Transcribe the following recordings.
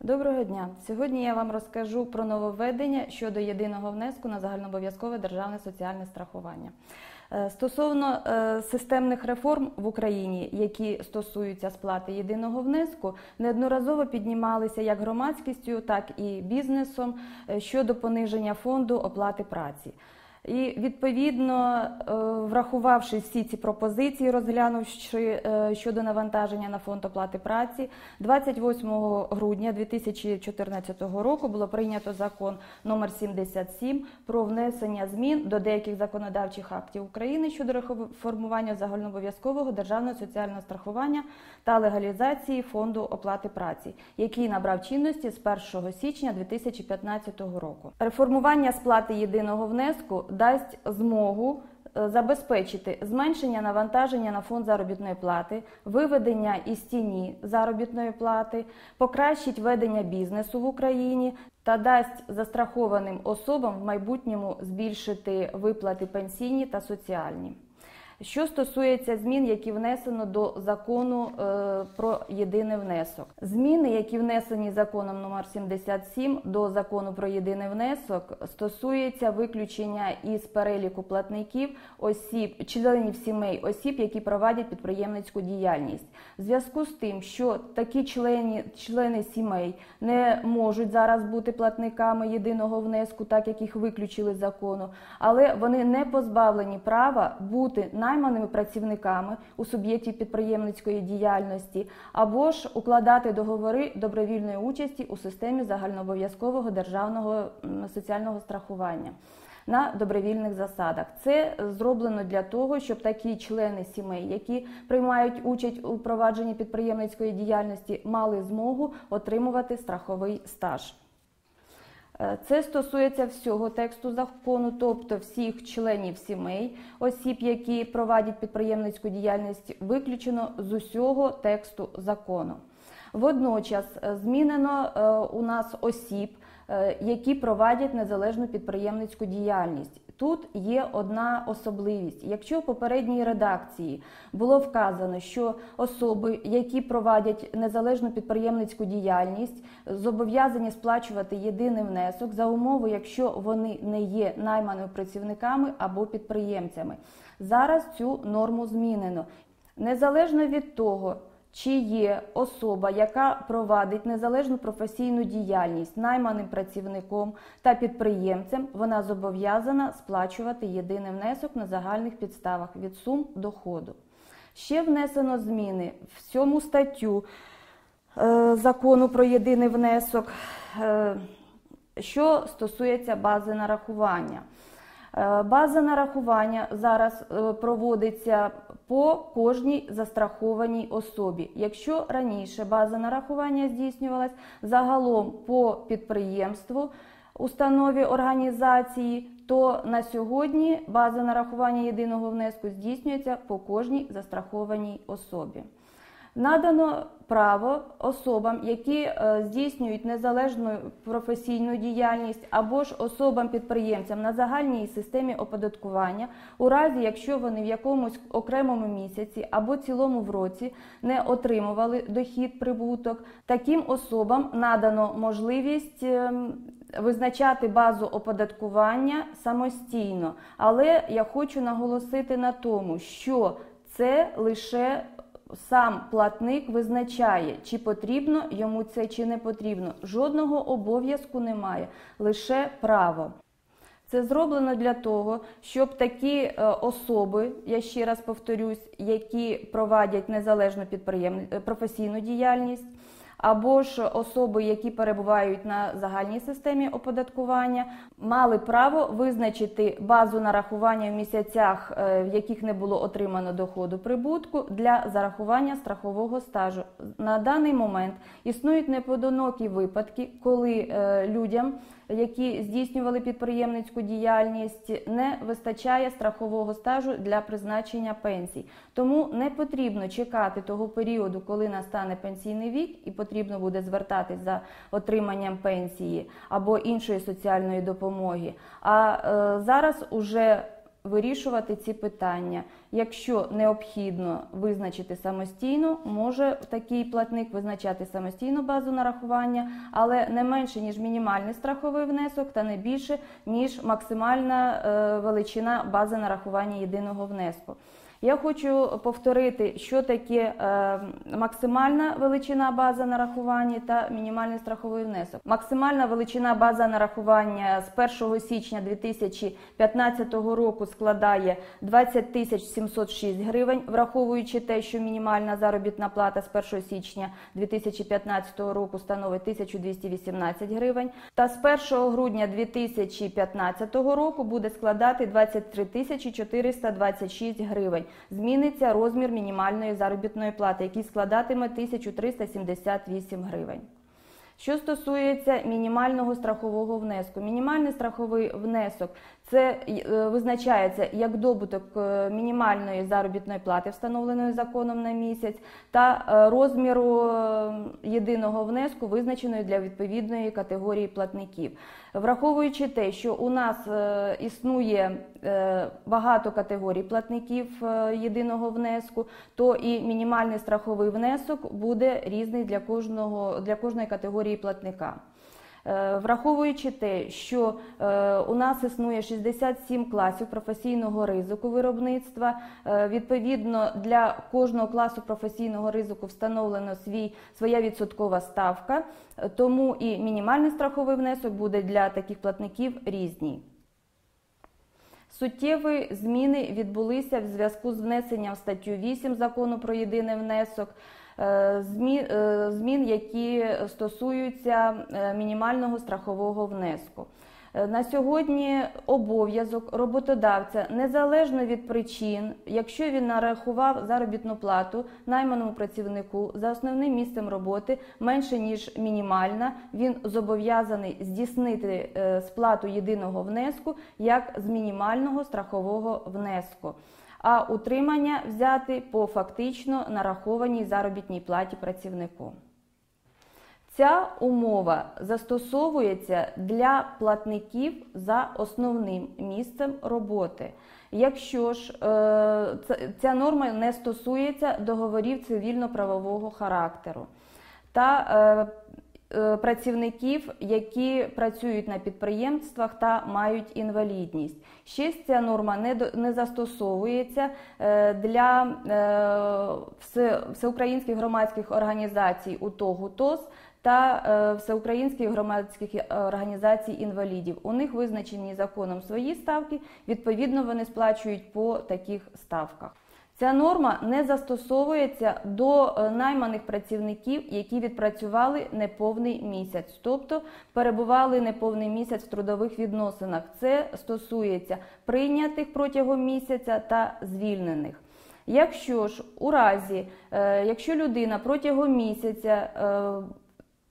Доброго дня! Сьогодні я вам розкажу про нововведення щодо єдиного внеску на загальнообов'язкове державне соціальне страхування. Е, Стосовно е, системних реформ в Україні, які стосуються сплати єдиного внеску, неодноразово піднімалися як громадськістю, так і бізнесом е, щодо пониження фонду оплати праці. І відповідно, е, врахувавши всі ці пропозиції, розглянувши е, щодо навантаження на фонд оплати праці, 28 грудня 2014 року було прийнято закон номер 77 про внесення змін до деяких законодавчих актів України щодо реформування загальнообов'язкового державного соціального страхування та легалізації фонду оплати праці, який набрав чинності з 1 січня 2015 року. Реформування сплати єдиного внеску дасть змогу е, забезпечити зменшення навантаження на фонд заробітної плати, виведення із тіні заробітної плати, покращить ведення бізнесу в Україні та дасть застрахованим особам в майбутньому збільшити виплати пенсійні та соціальні. Що стосується змін, які внесено до закону е, про єдиний внесок, зміни, які внесені законом номер 77 до закону про єдиний внесок, стосуються виключення із переліку платників осіб, членів сімей осіб, які провадять підприємницьку діяльність. В зв'язку з тим, що такі члени, члени сімей не можуть зараз бути платниками єдиного внеску, так як їх виключили з закону, але вони не позбавлені права бути найманими працівниками у суб'єктів підприємницької діяльності або ж укладати договори добровільної участі у системі загальнообов'язкового державного соціального страхування. На добровільних засадах це зроблено для того, щоб такі члени сімей, які приймають участь у провадженні підприємницької діяльності, мали змогу отримувати страховий стаж. Е, це стосується всього тексту закону, тобто всіх членів сімей, осіб, які провадять підприємницьку діяльність, виключено з усього тексту закону. Водночас е, змінено е, у нас осіб, які провадять незалежну підприємницьку діяльність. Тут є одна особливість. Якщо в попередній редакції було вказано, що особи, які провадять незалежну підприємницьку діяльність, зобов'язані сплачувати єдиний внесок за умови, якщо вони не є найманими працівниками або підприємцями. Зараз цю норму змінено незалежно від того. Чи є особа, яка провадить незалежну професійну діяльність найманим працівником та підприємцем, вона зобов'язана сплачувати єдиний внесок на загальних підставах від сум доходу. Ще внесено зміни в цьому статтю е, закону про єдиний внесок, е, що стосується бази нарахування. Е, база нарахування зараз е, проводиться по кожній застрахованій особі. Якщо раніше база нарахування здійснювалась загалом по підприємству, установі організації, то на сьогодні база нарахування єдиного внеску здійснюється по кожній застрахованій особі. Надано право особам, які е, здійснюють незалежну професійну діяльність, або ж особам-підприємцям на загальній системі оподаткування, у разі якщо вони в якомусь окремому місяці або цілому в році не отримували дохід прибуток, таким особам надано можливість. Ем, визначати базу оподаткування самостійно, але я хочу наголосити на тому, що це лише сам платник визначає, чи потрібно йому це, чи не потрібно. Жодного обов'язку немає, лише право. Це зроблено для того, щоб такі е, особи, я ще раз повторюсь, які провадять незалежну е, професійну діяльність або ж особи, які перебувають на загальній системі оподаткування, мали право визначити базу нарахування в місяцях, е, в яких не було отримано доходу прибутку для зарахування страхового стажу. На даний момент існують неподонокі випадки, коли е, людям які здійснювали підприємницьку діяльність, не вистачає страхового стажу для призначення пенсій. Тому не потрібно чекати того періоду, коли настане пенсійний вік, і потрібно буде звертатись за отриманням пенсії або іншої соціальної допомоги. А е, зараз уже вирішувати ці питання. Якщо необхідно визначити самостійно, може такий платник визначати самостійну базу нарахування, але не менше ніж мінімальний страховий внесок та не більше ніж максимальна е, величина бази нарахування єдиного внеску. Я хочу повторити, що таке е, максимальна величина база нарахування та мінімальний страховий внесок. Максимальна величина база нарахування з 1 січня 2015 року складає 20 тисяч 706 гривень, враховуючи те, що мінімальна заробітна плата з 1 січня 2015 року становить 1218 гривень, та з 1 грудня 2015 року буде складати 23 426 гривень зміниться розмір мінімальної заробітної плати, який складатиме 1378 гривень. Що стосується мінімального страхового внеску, мінімальний страховий внесок це е, визначається як добуток е, мінімальної заробітної плати, встановленої законом на місяць, та е, розміру єдиного внеску, визначеної для відповідної категорії платників. Враховуючи те, що у нас існує багато категорій платників єдиного внеску, то і мінімальний страховий внесок буде різний для кожного для кожної категорії платника. Е, враховуючи те, що е, у нас існує 67 класів професійного ризику виробництва, е, відповідно для кожного класу професійного ризику встановлено свій, своя відсоткова ставка, тому і мінімальний страховий внесок буде для таких платників різні. Суттєві зміни відбулися в зв'язку з внесенням статтю 8 закону про єдиний внесок. Е, е, змін, які стосуються е, мінімального страхового внеску. На сьогодні обов'язок роботодавця незалежно від причин, якщо він нарахував заробітну плату найманому працівнику за основним місцем роботи менше ніж мінімальна, він зобов'язаний здійснити сплату єдиного внеску як з мінімального страхового внеску а утримання взяти по фактично нарахованій заробітній платі працівнику. Ця умова застосовується для платників за основним місцем роботи. Якщо ж е, ця норма не стосується договорів цивільно-правового характеру та е, працівників, які працюють на підприємствах та мають інвалідність. Ще ця норма не не застосовується е, для е, всеукраїнських громадських організацій УТО ГУТОС та всеукраїнських громадських організацій інвалідів. У них визначені законом свої ставки. Відповідно, вони сплачують по таких ставках. Ця норма не застосовується до е, найманих працівників, які відпрацювали неповний місяць, тобто перебували неповний місяць в трудових відносинах. Це стосується прийнятих протягом місяця та звільнених. Якщо ж у разі, е, якщо людина протягом місяця е,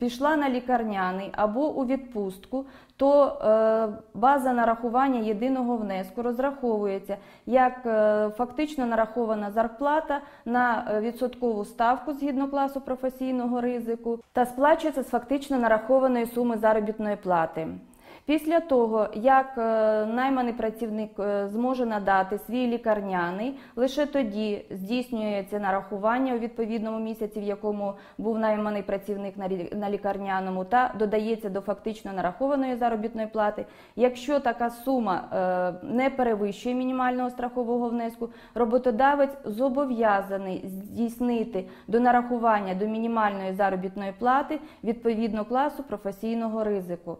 пішла на лікарняний або у відпустку, то е, база нарахування єдиного внеску розраховується як е, фактично нарахована зарплата на е, відсоткову ставку згідно класу професійного ризику та сплачується з фактично нарахованої суми заробітної плати. Після того, як е, найманий працівник е, зможе надати свій лікарняний, лише тоді здійснюється нарахування у відповідному місяці, в якому був найманий працівник на лікарняному, та додається до фактично нарахованої заробітної плати. Якщо така сума е, не перевищує мінімального страхового внеску, роботодавець зобов'язаний здійснити до нарахування до мінімальної заробітної плати відповідно класу професійного ризику.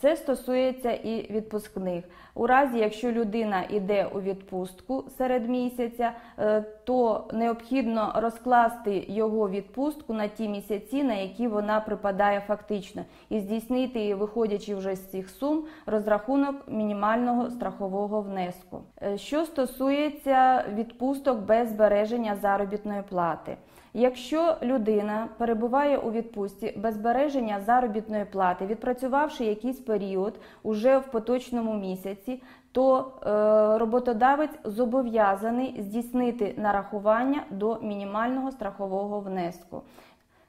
Це стосується і відпускних. У разі, якщо людина йде у відпустку серед місяця, е, то необхідно розкласти його відпустку на ті місяці, на які вона припадає фактично, і здійснити, виходячи вже з цих сум, розрахунок мінімального страхового внеску. Е, що стосується відпусток без збереження заробітної плати. Якщо людина перебуває у відпустці без збереження заробітної плати, відпрацювавши якийсь період уже в поточному місяці, то е, роботодавець зобов'язаний здійснити нарахування до мінімального страхового внеску.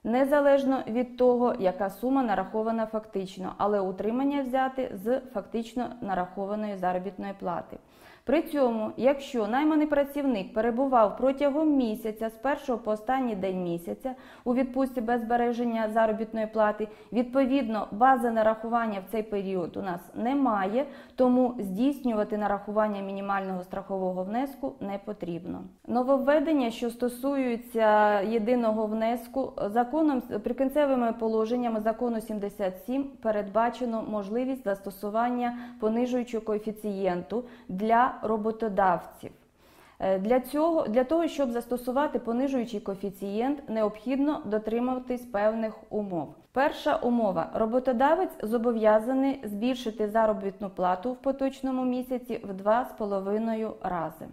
Незалежно від того, яка сума нарахована фактично, але утримання взяти з фактично нарахованої заробітної плати. При цьому, якщо найманий працівник перебував протягом місяця з першого по останній день місяця у відпустці без збереження заробітної плати, відповідно бази нарахування в цей період у нас немає, тому здійснювати нарахування мінімального страхового внеску не потрібно. Нововведення, що стосуються єдиного внеску, законом прикінцевими положеннями закону 77 передбачено можливість застосування понижуючого коефіцієнту для роботодавців. Е, Для цього для того, щоб застосувати понижуючий коефіцієнт, необхідно дотримуватись певних умов. Перша умова: роботодавець зобов'язаний збільшити заробітну плату в поточному місяці в 2,5 рази.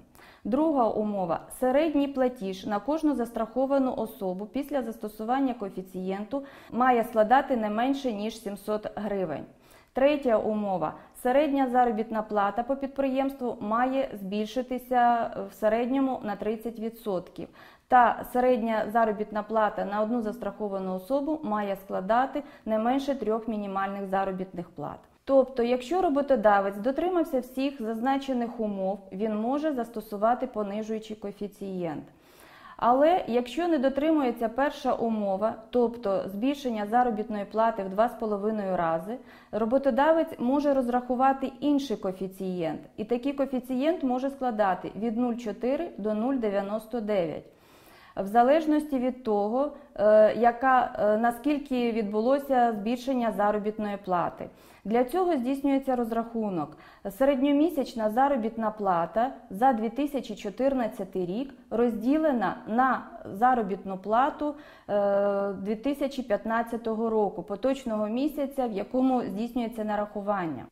Друга умова середній платіж на кожну застраховану особу після застосування коефіцієнту має складати не менше ніж 700 гривень. Третя умова середня заробітна плата по підприємству має збільшитися в середньому на 30%. Та середня заробітна плата на одну застраховану особу має складати не менше трьох мінімальних заробітних плат. Тобто, якщо роботодавець дотримався всіх зазначених умов, він може застосувати понижуючий коефіцієнт. Але якщо не дотримується перша умова, тобто збільшення заробітної плати в 2,5 рази, роботодавець може розрахувати інший коефіцієнт, і такий коефіцієнт може складати від 0,4 до 0,99. В залежності від того, е, яка, е, наскільки відбулося збільшення заробітної плати. Для цього здійснюється розрахунок. Середньомісячна заробітна плата за 2014 рік розділена на заробітну плату е, 2015 року, поточного місяця, в якому здійснюється нарахування.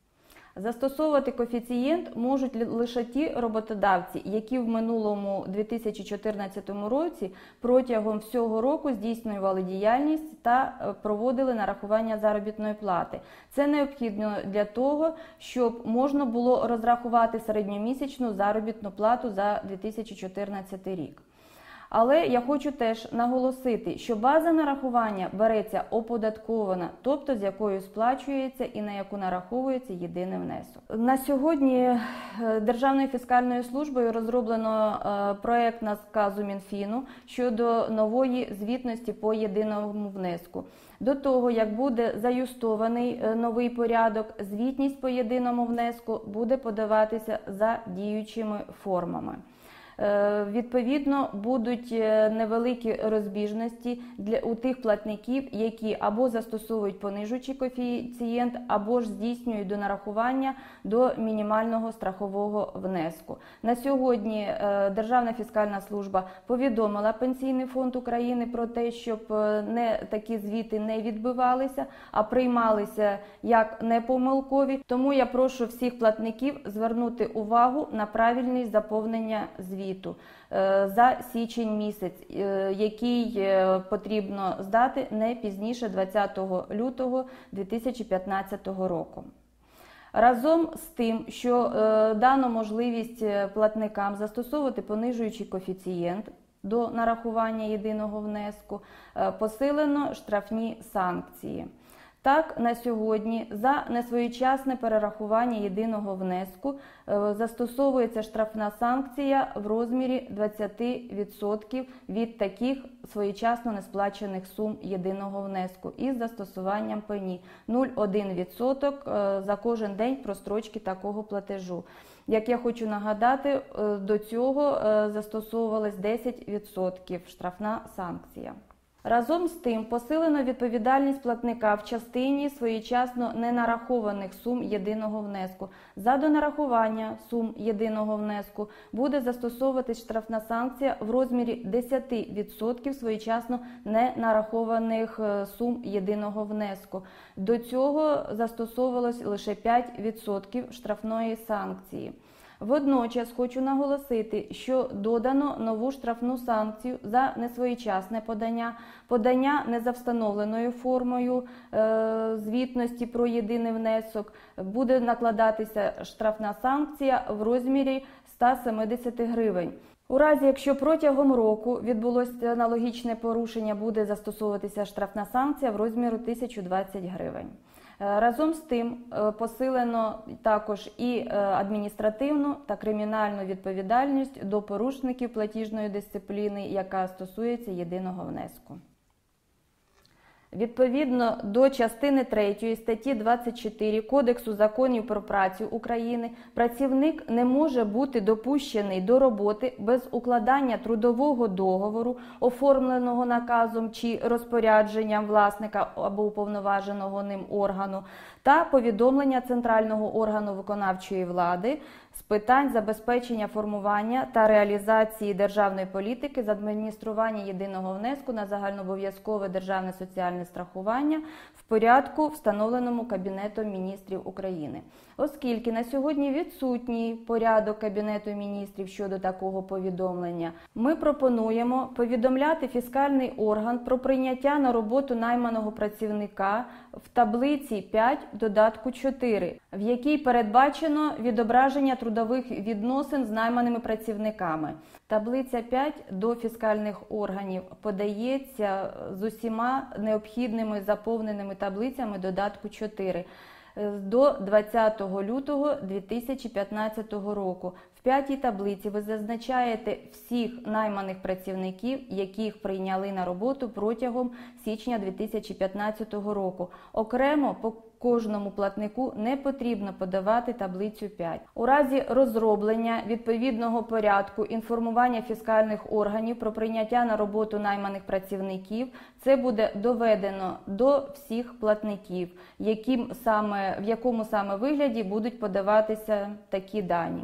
Застосовувати коефіцієнт можуть лише ті роботодавці, які в минулому 2014 році протягом всього року здійснювали діяльність та е, проводили нарахування заробітної плати. Це необхідно для того, щоб можна було розрахувати середньомісячну заробітну плату за 2014 рік. Але я хочу теж наголосити, що база нарахування береться оподаткована, тобто з якою сплачується і на яку нараховується єдиний внесок. На сьогодні е, Державною фіскальною службою розроблено е, проект наказу Мінфіну щодо нової звітності по єдиному внеску. До того як буде заюстований е, новий порядок, звітність по єдиному внеску буде подаватися за діючими формами. Е, Відповідно, будуть е, невеликі розбіжності для у тих платників, які або застосовують понижуючий коефіцієнт, або ж здійснюють до нарахування до мінімального страхового внеску. На сьогодні е, Державна фіскальна служба повідомила Пенсійний фонд України про те, щоб не такі звіти не відбивалися, а приймалися як непомилкові. Тому я прошу всіх платників звернути увагу на правильність заповнення звіту е, за січень місяць, е, який е, потрібно здати не пізніше 20 лютого 2015 року. Разом з тим, що дано можливість платникам застосовувати понижуючий коефіцієнт до нарахування єдиного внеску, посилено штрафні санкції. Так, на сьогодні за несвоєчасне перерахування єдиного внеску е, застосовується штрафна санкція в розмірі 20% від таких своєчасно несплачених сум єдиного внеску із застосуванням пені 0,1% е, за кожен день прострочки такого платежу. Як я хочу нагадати, е, до цього застосовувалось 10% штрафна санкція. Разом з тим посилено відповідальність платника в частині своєчасно ненарахованих сум єдиного внеску. За донарахування сум єдиного внеску буде застосовуватись штрафна санкція в розмірі 10% своєчасно ненарахованих е, сум єдиного внеску. До цього застосовувалось лише 5% штрафної санкції. Водночас хочу наголосити, що додано нову штрафну санкцію за несвоєчасне подання, подання не за встановленою формою е, звітності про єдиний внесок. Буде накладатися штрафна санкція в розмірі 170 гривень. У разі, якщо протягом року відбулося аналогічне порушення, буде застосовуватися штрафна санкція в розмірі 1020 гривень. Е, Разом з тим е, посилено також і е, адміністративну та кримінальну відповідальність до порушників платіжної дисципліни, яка стосується єдиного внеску. Відповідно до частини 3 статті 24 Кодексу законів про працю України, працівник не може бути допущений до роботи без укладання трудового договору, оформленого наказом чи розпорядженням власника або уповноваженого ним органу, та повідомлення центрального органу виконавчої влади з питань забезпечення формування та реалізації державної політики з адміністрування єдиного внеску на загальнообов'язкове державне соціальне страхування в порядку, встановленому Кабінетом міністрів України. Оскільки на сьогодні відсутній порядок Кабінету міністрів щодо такого повідомлення, ми пропонуємо повідомляти фіскальний орган про прийняття на роботу найманого працівника в таблиці 5 додатку 4, в якій передбачено відображення трудових відносин з найманими працівниками. Таблиця 5 до фіскальних органів подається з усіма необхідними заповненими таблицями додатку 4 е, до 20 лютого 2015 року. В п'ятій таблиці ви зазначаєте всіх найманих працівників, яких прийняли на роботу протягом січня 2015 року. Окремо по кожному платнику не потрібно подавати таблицю 5. У разі розроблення відповідного порядку інформування фіскальних органів про прийняття на роботу найманих працівників це буде доведено до всіх платників, яким саме в якому саме вигляді будуть подаватися такі дані.